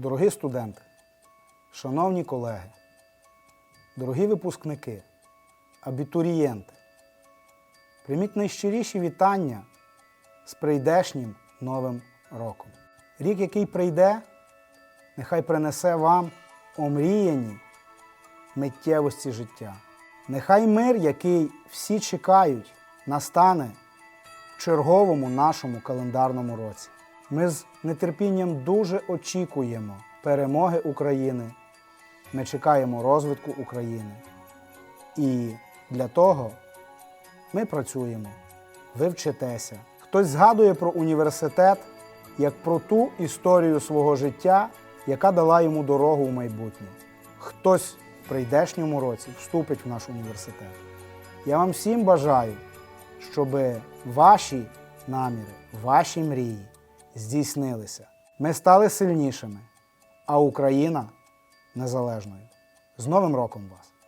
Дорогі студенти, шановні колеги, дорогі випускники, абітурієнти, прийміть найщиріші вітання з прийдешнім Новим роком. Рік, який прийде, нехай принесе вам омріяні миттєвості життя. Нехай мир, який всі чекають, настане в черговому нашому календарному році. Ми з нетерпінням дуже очікуємо перемоги України. Ми чекаємо розвитку України. І для того ми працюємо, ви вчитеся. Хтось згадує про університет як про ту історію свого життя, яка дала йому дорогу у майбутнє. Хтось в прийдешньому році вступить в наш університет. Я вам всім бажаю, щоб ваші наміри, ваші мрії здійснилися. Ми стали сильнішими, а Україна незалежною. З Новим роком вас!